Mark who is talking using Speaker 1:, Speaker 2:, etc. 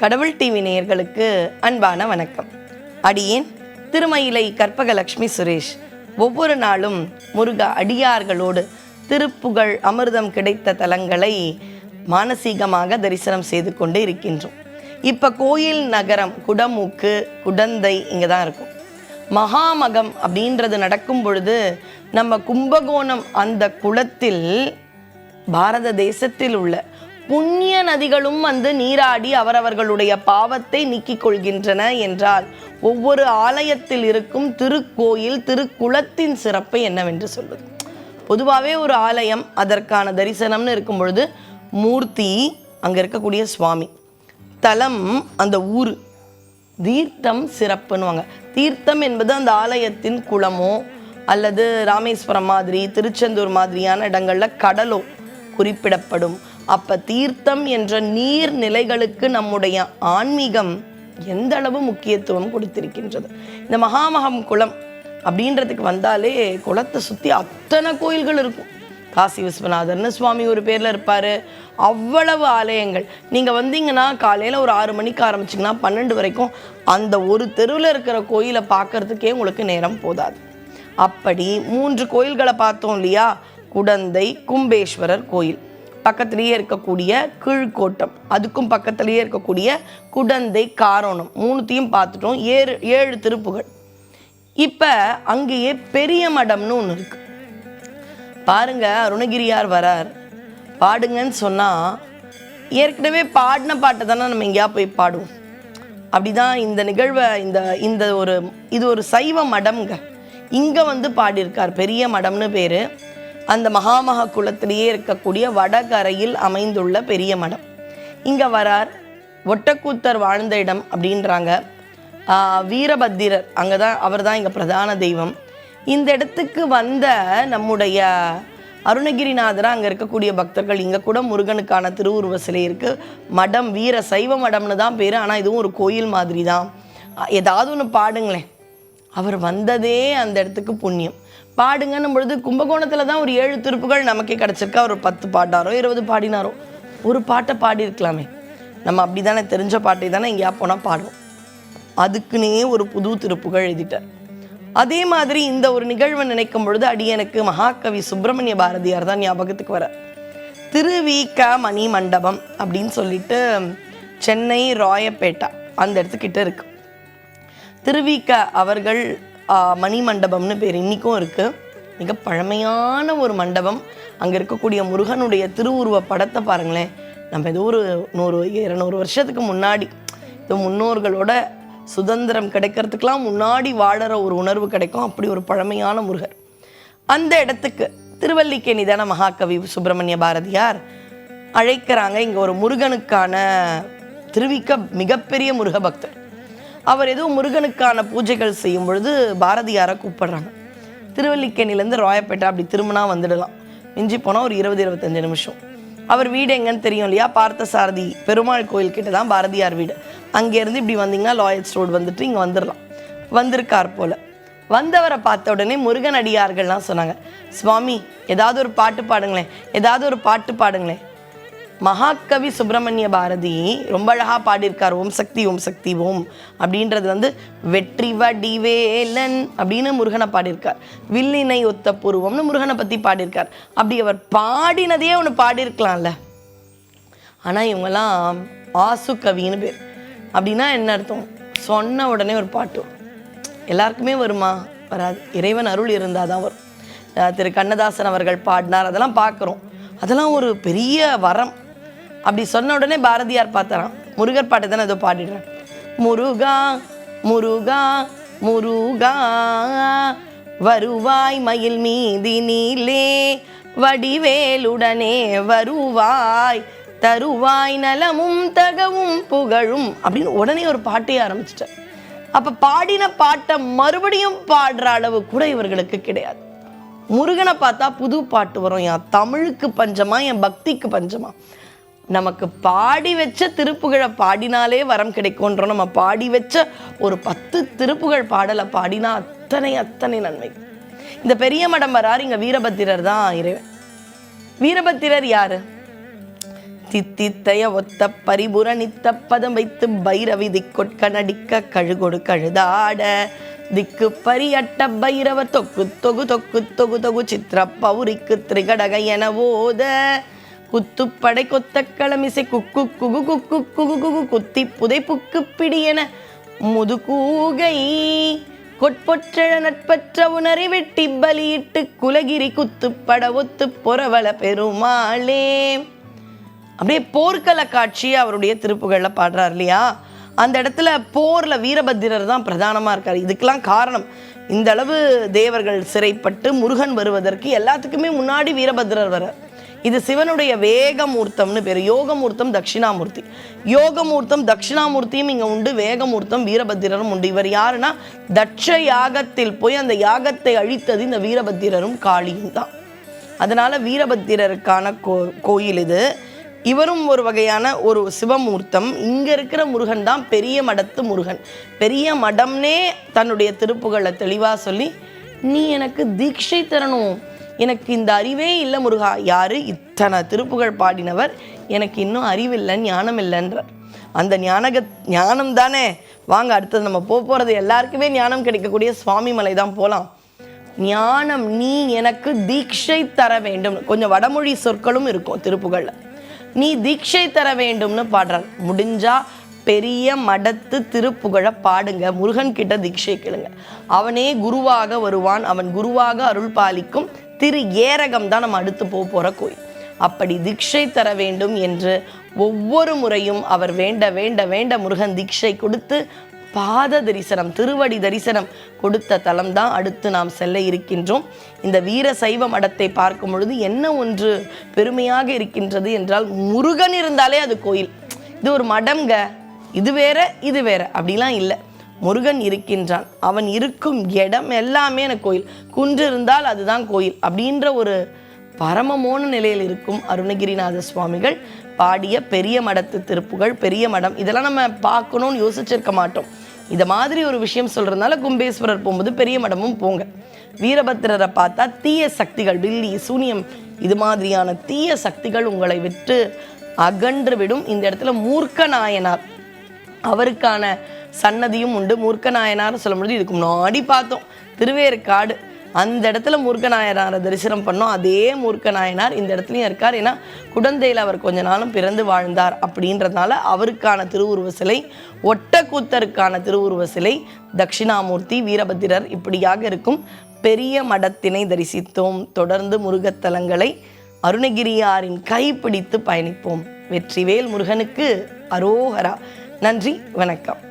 Speaker 1: கடவுள் டிவி நேயர்களுக்கு அன்பான வணக்கம். அடியேன் திருமயிலை கற்பகலட்சுமி சுரேஷ். ஒவ்வொரு நாளும் முருக அடியார்களோடு திருப்புகழ் அமிர்தம் கிடைத்த தலங்களை மானசீகமாக தரிசனம் செய்து கொண்டு இருக்கின்றோம். இப்போ கோயில் நகரம் குடமூக்கு குடந்தை இங்கே தான் இருக்கும். மகாமகம் அப்படின்றது நடக்கும் பொழுது நம்ம கும்பகோணம் அந்த குளத்தில் பாரத தேசத்தில் உள்ள புண்ணிய நதிகளும் வந்து நீராடி அவரவர்களுடைய பாவத்தை நீக்கிக் கொள்கின்றன என்றால் ஒவ்வொரு ஆலயத்தில் இருக்கும் திருக்கோயில் திருக்குளத்தின் சிறப்பு என்னவென்று சொல்வது? பொதுவாகவே ஒரு ஆலயம் அதற்கான தரிசனம்னு இருக்கும் பொழுது மூர்த்தி அங்கே இருக்கக்கூடிய சுவாமி. தலம் அந்த ஊர். தீர்த்தம் சிறப்புன்னுவாங்க. தீர்த்தம் என்பது அந்த ஆலயத்தின் குளமோ அல்லது ராமேஸ்வரம் மாதிரி திருச்செந்தூர் மாதிரியான இடங்களில் கடலோ குறிப்பிடப்படும். அப்போ தீர்த்தம் என்ற நீர் நிலைகளுக்கு நம்முடைய ஆன்மீகம் எந்த அளவு முக்கியத்துவம் கொடுத்திருக்கின்றது? இந்த மகாமகம் குளம் அப்படின்றதுக்கு வந்தாலே குளத்தை சுற்றி அத்தனை கோயில்கள் இருக்கும். காசி விஸ்வநாதர்னு சுவாமி ஒரு பேரில் இருப்பார். அவ்வளவு ஆலயங்கள். நீங்கள் வந்தீங்கன்னா காலையில் ஒரு ஆறு மணிக்கு ஆரம்பிச்சிங்கன்னா பன்னெண்டு வரைக்கும் அந்த ஒரு தெருவில் இருக்கிற கோயிலை பார்க்கறதுக்கே உங்களுக்கு நேரம் போதாது. அப்படி மூன்று கோயில்களை பார்த்தோம் இல்லையா? குடந்தை கும்பேஸ்வரர் கோயில். பக்கத்துலேயே இருக்கக்கூடிய கீழ்கோட்டம் அதுக்கும் பக்கத்துலேயே இருக்கக்கூடிய குடந்தை காரோணம் மூணுத்தையும் பார்த்துட்டோம். ஏழு ஏழு திருப்புகள். இப்போ அங்கேயே பெரிய மடம்னு ஒன்று இருக்கு. பாருங்க அருணகிரியார் வரார். பாடுங்கன்னு சொன்னால் ஏற்கனவே பாடின பாட்டை தானே நம்ம எங்கேயா போய் பாடுவோம். அப்படிதான் இந்த நிகழ்வை இந்த இந்த ஒரு இது ஒரு சைவ மடம்ங்க. இங்கே வந்து பாடியிருக்கார் பெரிய மடம்னு பேர். அந்த மகாமக குளத்திலேயே இருக்கக்கூடிய வடகரையில் அமைந்துள்ள பெரிய மடம். இங்கே வரார் ஒட்டக்கூத்தர் வாழ்ந்த இடம் அப்படின்றாங்க. வீரபத்திரர். அங்கே தான் அவர் தான் இங்கே பிரதான தெய்வம். இந்த இடத்துக்கு வந்த நம்முடைய அருணகிரிநாதர் அங்கே இருக்கக்கூடிய பக்தர்கள் இங்கே கூட முருகனுக்கான திருவுருவ சிலை இருக்குது மடம் வீர சைவ மடம்னு தான் பேர். ஆனால் இதுவும் ஒரு கோயில் மாதிரி தான் ஏதாவது ஒன்று பாடுங்களேன். அவர் வந்ததே அந்த இடத்துக்கு புண்ணியம். பாடுங்கன்னும் பொழுது கும்பகோணத்தில் தான் ஒரு ஏழு திருப்புகள் நமக்கே கிடச்சிருக்கா. ஒரு பத்து பாடினாரோ இருபது பாடினாரோ. ஒரு பாட்டை பாடியிருக்கலாமே. நம்ம அப்படி தானே தெரிஞ்ச பாட்டை தானே எங்கேயா போனால் பாடுவோம். அதுக்குன்னே ஒரு புது திருப்புகள் எழுதிட்டார் அதே மாதிரி இந்த ஒரு நிகழ்வை நினைக்கும் பொழுது அடியனுக்கு மகாகவி சுப்பிரமணிய பாரதியார் தான் ஞாபகத்துக்கு வர. திருவிக மணி மண்டபம் அப்படின்னு சொல்லிட்டு சென்னை ராயப்பேட்டா அந்த இடத்துக்கிட்ட இருக்கு. திருவிக அவர்கள் மணி மண்டபம்னு பேர் இன்றைக்கும் இருக்குது மிக பழமையான ஒரு மண்டபம். அங்கே இருக்கக்கூடிய முருகனுடைய திருவுருவ படத்தை பாருங்களேன். நம்ம ஏதோ ஒரு நூறு இரநூறு வருஷத்துக்கு முன்னாடி இது முன்னோர்களோட சுதந்திரம் கிடைக்கிறதுக்கெலாம் முன்னாடி வாழற ஒரு உணர்வு கிடைக்கும். அப்படி ஒரு பழமையான முருகர். அந்த இடத்துக்கு திருவல்லிக்கேணி தானே மகாகவி சுப்பிரமணிய பாரதியார் அழைக்கிறாங்க. இங்கே ஒரு முருகனுக்கான திருவிக்க மிகப்பெரிய முருக பக்தர் அவர் ஏதோ முருகனுக்கான பூஜைகள் செய்யும் பொழுது பாரதியாரை கூப்பிடுறாங்க. திருவல்லிக்கேணிலேருந்து ராயப்பேட்டை அப்படி திரும்பினா வந்துடலாம். மிஞ்சி போனால் ஒரு இருபது இருபத்தஞ்சு நிமிஷம். அவர் வீடு எங்கன்னு தெரியும் இல்லையா? பார்த்தசாரதி பெருமாள் கோயில் கிட்ட தான் பாரதியார் வீடு. அங்கேருந்து இப்படி வந்தீங்கன்னா லாயல்ஸ் ரோடு வந்துட்டு இங்கே வந்துடலாம். வந்திருக்கார் போல. வந்தவரை பார்த்த உடனே முருகன் அடியார்கள்லாம் சொன்னாங்க சுவாமி ஏதாவது ஒரு பாட்டு பாடுங்களேன் ஏதாவது ஒரு பாட்டு பாடுங்களேன். மகாகவி சுப்பிரமணிய பாரதி ரொம்ப அழகா பாடியிருக்கார் ஓம் சக்தி ஓம் சக்தி ஓம் அப்படின்றது வந்து வெற்றி வடிவேலன் அப்படின்னு முருகனை பாடியிருக்கார். வில்லினை ஒத்த பூர்வம்னு முருகனை பத்தி பாடியிருக்கார். அப்படி அவர் பாடினதையே ஒன்று பாடியிருக்கலாம்ல. ஆனா இவங்கெல்லாம் ஆசு கவின்னு பேர். அப்படின்னா என்ன அர்த்தம்? சொன்ன உடனே ஒரு பாட்டு. எல்லாருக்குமே வருமா? வராது. இறைவன் அருள் இருந்தால் தான் வரும். திரு கண்ணதாசன் அவர்கள் பாடினார். அதெல்லாம் பார்க்குறோம். அதெல்லாம் ஒரு பெரிய வரம். அப்படி சொன்ன உடனே பாரதியார் பார்த்தாராம். முருகர் பாட்டு தானே ஏதோ பாடிடுறேன் முருகா முருகா முருகா வருவாய் மயில் மீதி நீலே வடிவேலுடனே வருவாய் தருவாய் நலமும் தகவும் புகழும் அப்படின்னு உடனே ஒரு பாட்டையே ஆரம்பிச்சிட்டார். அப்போ பாடின பாட்டை மறுபடியும் பாடுற அளவு கூட இவர்களுக்கு கிடையாது. முருகனை பார்த்தா புது பாட்டு வரும். என் தமிழுக்கு பஞ்சமா என் பக்திக்கு பஞ்சமா. நமக்கு பாடி வச்ச திருப்புகழை பாடினாலே வரம் கிடைக்கும்ன்றோம். நம்ம பாடி வச்ச ஒரு பத்து திருப்புகழ் பாடலை பாடினா அத்தனை அத்தனை நன்மை. இந்த பெரிய மடம் வரார் இங்க வீரபத்திரர் தான் இறைவன். வீரபத்திரர் யாரு? தித்தித்தைய ஒத்த பரிபுர நித்த பதம் வைத்து பைரவி திக்கொட்க நடிக்க கழுகொடு கழுதாட. திக்கு பரியட்ட பைரவ தொக்கு தொகு தொக்கு தொகு தொகு சித்திர பௌரிக்கு திரிகடக என ஓத. குத்துப்படை கொத்த களமிசை குக்கு குகு குக்கு குகு குகு குத்தி புதை புக்கு பிடியென முதுகூகை கொட்பொற்றழ நட்பற்ற உணரை வெட்டி பலியிட்டு குலகிரி குத்துப்பட ஒத்து பொறவள பெருமாளே அப்படியே போர்க்கள காட்சி அவருடைய திருப்புகளில் பாடுறார் இல்லையா அந்த இடத்துல போரில் வீரபத்திரர் தான் பிரதானமாக இருக்கார் இதுக்கெல்லாம் காரணம் இந்த அளவு தேவர்கள் சிறைப்பட்டு முருகன் வருவதற்கு எல்லாத்துக்குமே முன்னாடி வீரபத்திரர் வர்றார் இது சிவனுடைய வேகமூர்த்தம்னு பேர். யோகமூர்த்தம் தட்சிணாமூர்த்தி. யோகமூர்த்தம் தட்சிணாமூர்த்தியும் இங்கே உண்டு. வேகமூர்த்தம் வீரபத்திரரும் உண்டு. இவர் யாருன்னா தட்ச யாகத்தில் போய் அந்த யாகத்தை அழித்தது இந்த வீரபத்திரரும் காளியும் தான். அதனால் வீரபத்திரருக்கான கோ கோயில் இது. இவரும் ஒரு வகையான ஒரு சிவமூர்த்தம். இங்கே இருக்கிற முருகன் தான் பெரிய மடத்து முருகன். பெரிய மடம்னே தன்னுடைய திருப்புகளை தெளிவாக சொல்லி நீ எனக்கு தீட்சை தரணும். எனக்கு இந்த அறிவே இல்லை முருகா. யாரு? இத்தனை திருப்புகழ் பாடினவர். எனக்கு இன்னும் அறிவில்லை ஞானம் இல்லைன்றார் அந்த ஞானக ஞானம் தானே? வாங்க அடுத்தது நம்ம போக போகிறது எல்லாருக்குமே ஞானம் கிடைக்கக்கூடிய சுவாமி மலை தான் போகலாம் ஞானம் நீ எனக்கு தீட்சை தர வேண்டும். கொஞ்சம் வடமொழி சொற்களும் இருக்கும் திருப்புகழில் நீ தீட்சை தர வேண்டும்னு பாடுறார். முடிஞ்சா பெரிய மடத்து திருப்புகழை பாடுங்க. முருகன் கிட்ட தீட்சை கேளுங்க. அவனே குருவாக வருவான். அவன் குருவாக அருள் பாலிக்கும். திரு ஏரகம் தான் நம்ம அடுத்து போக போகிற கோயில். அப்படி தீட்சை தர வேண்டும் என்று ஒவ்வொரு முறையும் அவர் வேண்ட வேண்ட வேண்ட முருகன் தீட்சை கொடுத்து பாத தரிசனம் திருவடி தரிசனம் கொடுத்த தலம் தான் அடுத்து நாம் செல்ல இருக்கின்றோம். இந்த வீர சைவ மடத்தை பார்க்கும் பொழுது என்ன ஒன்று பெருமையாக இருக்கின்றது என்றால் முருகன் இருந்தாலே அது கோயில். இது ஒரு மடம்ங்க. இது வேற இது வேற. அப்படிலாம் இல்லை. முருகன் இருக்கின்றான். அவன் இருக்கும் இடம் எல்லாமே எனக்கு கோயில். குன்று இருந்தால் அதுதான் கோயில் அப்படின்ற ஒரு பரமமோன நிலையில் இருக்கும் அருணகிரிநாத சுவாமிகள் பாடிய பெரிய மடத்து திருப்புகள் பெரிய மடம் இதெல்லாம் நம்ம பார்க்கணும்னு யோசிச்சிருக்க மாட்டோம். இதை மாதிரி ஒரு விஷயம் சொல்றதுனால கும்பேஸ்வரர் போகும்போது பெரிய மடமும் போங்க. வீரபத்திரரை பார்த்தா தீய சக்திகள் வில்லி சூனியம் இது மாதிரியான தீய சக்திகள் உங்களை விட்டு அகன்று விடும். இந்த இடத்துல மூர்க்க நாயனார் அவருக்கான சன்னதியும் உண்டு. முருக்கநாயனார் சொல்லும்பொழுது இதுக்கு முன்னாடி பார்த்தோம். திருவேற்காடு அந்த இடத்துல முருகநாயனாரை தரிசனம் பண்ணோம். அதே மூர்க்க இந்த இடத்துலையும் இருக்கார். ஏன்னா குடந்தையில் அவர் கொஞ்ச நாளும் பிறந்து வாழ்ந்தார் அப்படின்றதுனால அவருக்கான திருவுருவ சிலை ஒட்டக்கூத்தருக்கான திருவுருவ சிலை தட்சிணாமூர்த்தி வீரபத்திரர் இப்படியாக இருக்கும். பெரிய மடத்தினை தரிசித்தோம். தொடர்ந்து முருகத்தலங்களை அருணகிரியாரின் கைப்பிடித்து பயணிப்போம். வெற்றிவேல் முருகனுக்கு அரோகரா. நன்றி வணக்கம்.